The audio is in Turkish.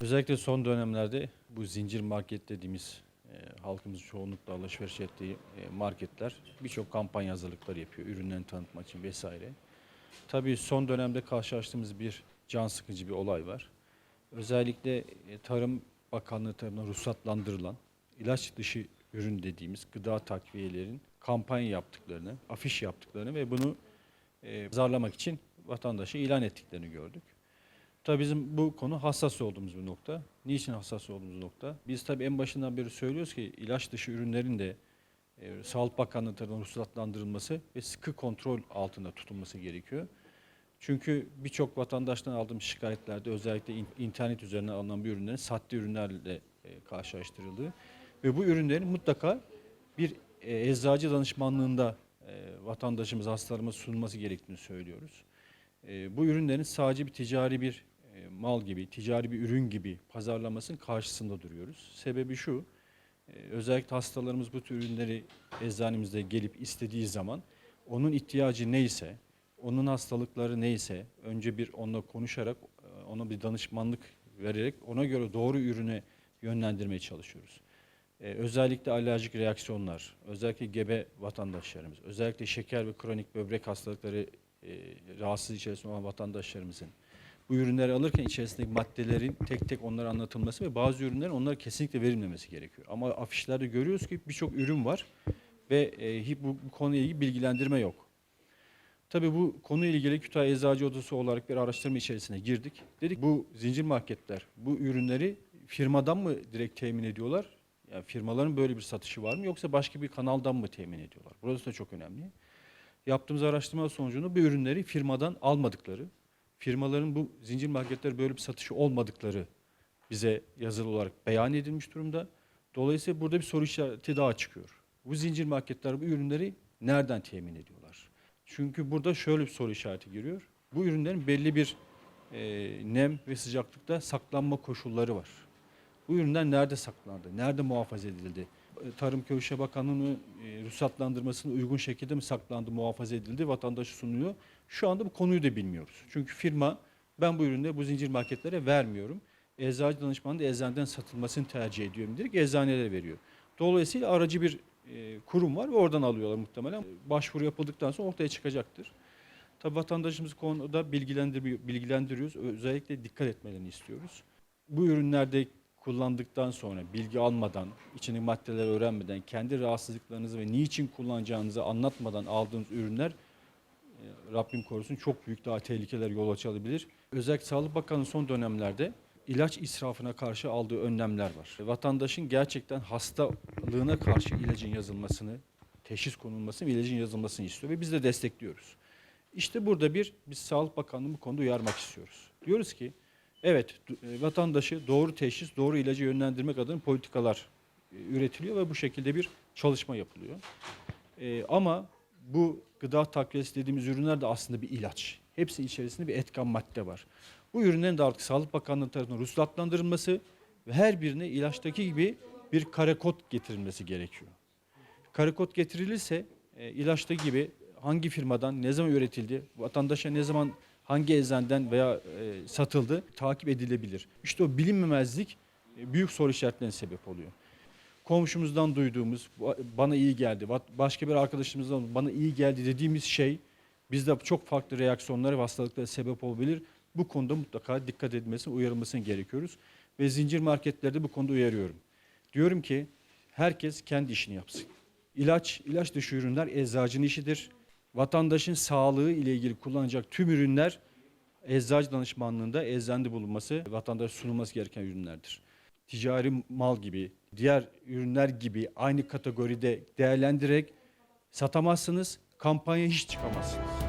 Özellikle son dönemlerde bu zincir market dediğimiz e, halkımızın çoğunlukla alışveriş ettiği e, marketler birçok kampanya hazırlıkları yapıyor. Ürünlerini tanıtmak için vesaire. Tabii son dönemde karşılaştığımız bir can sıkıcı bir olay var. Özellikle e, Tarım Bakanlığı tarafından ruhsatlandırılan ilaç dışı ürün dediğimiz gıda takviyelerin kampanya yaptıklarını, afiş yaptıklarını ve bunu e, pazarlamak için vatandaşa ilan ettiklerini gördük. Tabii bizim bu konu hassas olduğumuz bir nokta. Niçin hassas olduğumuz nokta? Biz tabii en başından beri söylüyoruz ki ilaç dışı ürünlerin de e, Sağlık Bakanlığı tarafından ruhsatlandırılması ve sıkı kontrol altında tutulması gerekiyor. Çünkü birçok vatandaştan aldığım şikayetlerde özellikle in- internet üzerinden alınan bir ürünlerin sahte ürünlerle e, karşılaştırıldığı ve bu ürünlerin mutlaka bir e, eczacı danışmanlığında e, vatandaşımız, hastalarımız sunulması gerektiğini söylüyoruz. E, bu ürünlerin sadece bir ticari bir e, mal gibi, ticari bir ürün gibi pazarlamasının karşısında duruyoruz. Sebebi şu, e, özellikle hastalarımız bu tür ürünleri eczanemizde gelip istediği zaman onun ihtiyacı neyse, onun hastalıkları neyse önce bir onunla konuşarak, e, ona bir danışmanlık vererek ona göre doğru ürüne yönlendirmeye çalışıyoruz. Ee, özellikle alerjik reaksiyonlar, özellikle gebe vatandaşlarımız, özellikle şeker ve kronik böbrek hastalıkları e, rahatsız içerisinde olan vatandaşlarımızın bu ürünleri alırken içerisindeki maddelerin tek tek onlara anlatılması ve bazı ürünlerin onlara kesinlikle verilmemesi gerekiyor. Ama afişlerde görüyoruz ki birçok ürün var ve e, bu, bu konuyla ilgili bilgilendirme yok. Tabii bu konuyla ilgili Kütahya Eczacı Odası olarak bir araştırma içerisine girdik. Dedik bu zincir marketler bu ürünleri firmadan mı direkt temin ediyorlar? Yani firmaların böyle bir satışı var mı yoksa başka bir kanaldan mı temin ediyorlar? Burası da çok önemli. Yaptığımız araştırma sonucunda bu ürünleri firmadan almadıkları, firmaların bu zincir marketler böyle bir satışı olmadıkları bize yazılı olarak beyan edilmiş durumda. Dolayısıyla burada bir soru işareti daha çıkıyor. Bu zincir marketler bu ürünleri nereden temin ediyorlar? Çünkü burada şöyle bir soru işareti giriyor. Bu ürünlerin belli bir e, nem ve sıcaklıkta saklanma koşulları var. Bu ürünler nerede saklandı? Nerede muhafaza edildi? Tarım Köy İşleri Bakanlığı'nın e, uygun şekilde mi saklandı, muhafaza edildi, vatandaşı sunuyor. Şu anda bu konuyu da bilmiyoruz. Çünkü firma ben bu ürünü bu zincir marketlere vermiyorum. Eczacı danışmanı da eczaneden satılmasını tercih ediyorum direkt eczanelere veriyor. Dolayısıyla aracı bir e, kurum var ve oradan alıyorlar muhtemelen. Başvuru yapıldıktan sonra ortaya çıkacaktır. Tabii vatandaşımız konuda bilgilendiriyor- bilgilendiriyoruz. Özellikle dikkat etmelerini istiyoruz. Bu ürünlerde kullandıktan sonra bilgi almadan, içindeki maddeleri öğrenmeden, kendi rahatsızlıklarınızı ve niçin kullanacağınızı anlatmadan aldığınız ürünler e, Rabbim korusun çok büyük daha tehlikeler yol açabilir. Özellikle Sağlık Bakanı son dönemlerde ilaç israfına karşı aldığı önlemler var. Vatandaşın gerçekten hastalığına karşı ilacın yazılmasını, teşhis konulmasını ve ilacın yazılmasını istiyor ve biz de destekliyoruz. İşte burada bir biz Sağlık Bakanlığı bu konuda uyarmak istiyoruz. Diyoruz ki evet e, vatandaşı doğru teşhis, doğru ilacı yönlendirmek adına politikalar e, üretiliyor ve bu şekilde bir çalışma yapılıyor. E, ama bu gıda takviyesi dediğimiz ürünler de aslında bir ilaç. Hepsi içerisinde bir etken madde var. Bu ürünlerin de artık Sağlık Bakanlığı tarafından ruhsatlandırılması ve her birine ilaçtaki gibi bir kare getirilmesi gerekiyor. Kare getirilirse e, ilaçtaki gibi hangi firmadan ne zaman üretildi, vatandaşa ne zaman hangi eczaneden veya e, satıldı takip edilebilir. İşte o bilinmemezlik e, büyük soru işaretlerine sebep oluyor komşumuzdan duyduğumuz "Ba- bana iyi geldi, ba- başka bir arkadaşımızdan bana iyi geldi dediğimiz şey bizde çok farklı reaksiyonlara ve hastalıklara sebep olabilir. Bu konuda mutlaka dikkat edilmesine, uyarılmasını gerekiyoruz. Ve zincir marketlerde bu konuda uyarıyorum. Diyorum ki herkes kendi işini yapsın. İlaç, ilaç dışı ürünler eczacının işidir. Vatandaşın sağlığı ile ilgili kullanacak tüm ürünler eczacı danışmanlığında eczanede bulunması, vatandaş sunulması gereken ürünlerdir. Ticari mal gibi, diğer ürünler gibi aynı kategoride değerlendirerek satamazsınız, kampanya hiç çıkamazsınız.